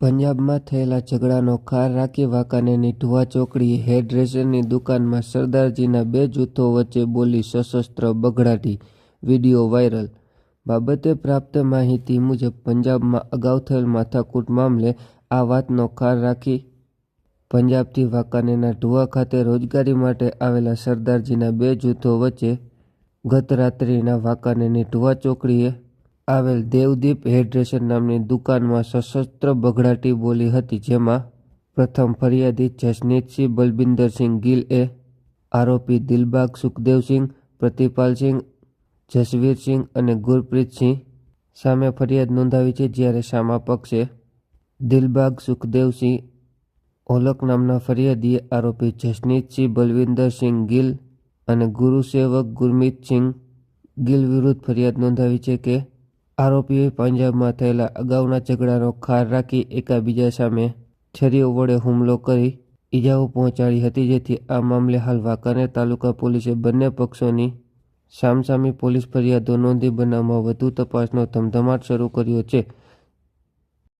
પંજાબમાં થયેલા ઝઘડાનો ખાર રાખી વાંકાનેરની ધુવા ચોકડીએ હેરડ્રેસરની દુકાનમાં સરદારજીના બે જૂથો વચ્ચે બોલી સશસ્ત્ર બઘડાટી વીડિયો વાયરલ. બાબતે પ્રાપ્ત માહિતી મુજબ, પંજાબમાં અગાઉ થયેલ માથાકૂટ મામલે આ વાતનો ખાર રાખી પંજાબથી વાંકાનેરના ધુવા ખાતે રોજગારી માટે આવેલા સરદારજીના બે જૂથો વચ્ચે ગત રાત્રિના વાંકાનેરની ધુવા ચોકડીએ આવેલ દેવદીપ હેરડ્રેસર નામની દુકાનમાં સશસ્ત્ર બઘડાટી બોલી હતી, જેમાં પ્રથમ ફરિયાદી જસનીતસિંહ, બલબિંદરસિંહ ગિલ એ આરોપી દિલબાગ સુખદેવસિંહ, પ્રતિપાલસિંહ જસવીરસિંહ અને ગુરપ્રીતસિંહ સામે ફરિયાદ નોંધાવી છે, જ્યારે સામા પક્ષે દિલબાગ સુખદેવસિંહ ઓલક નામના ફરિયાદીએ આરોપી જસનીતસિંહ બલવિંદરસિંહ ગિલ અને ગુરુસેવક ગુરમીતસિંહ ગિલ વિરુદ્ધ ફરિયાદ નોંધાવી છે કે આરોપીઓએ પંજાબમાં થયેલા અગાઉના ઝઘડાનો ખાર રાખી એકાબીજા સામે છરીઓ વડે હુમલો કરી ઈજાઓ પહોંચાડી હતી, જેથી આ મામલે હાલ વાંકાનેર તાલુકા પોલીસે બંને પક્ષોની સામસામી પોલીસ ફરિયાદો નોંધી બનાવમાં વધુ તપાસનો ધમધમાટ શરૂ કર્યો છે.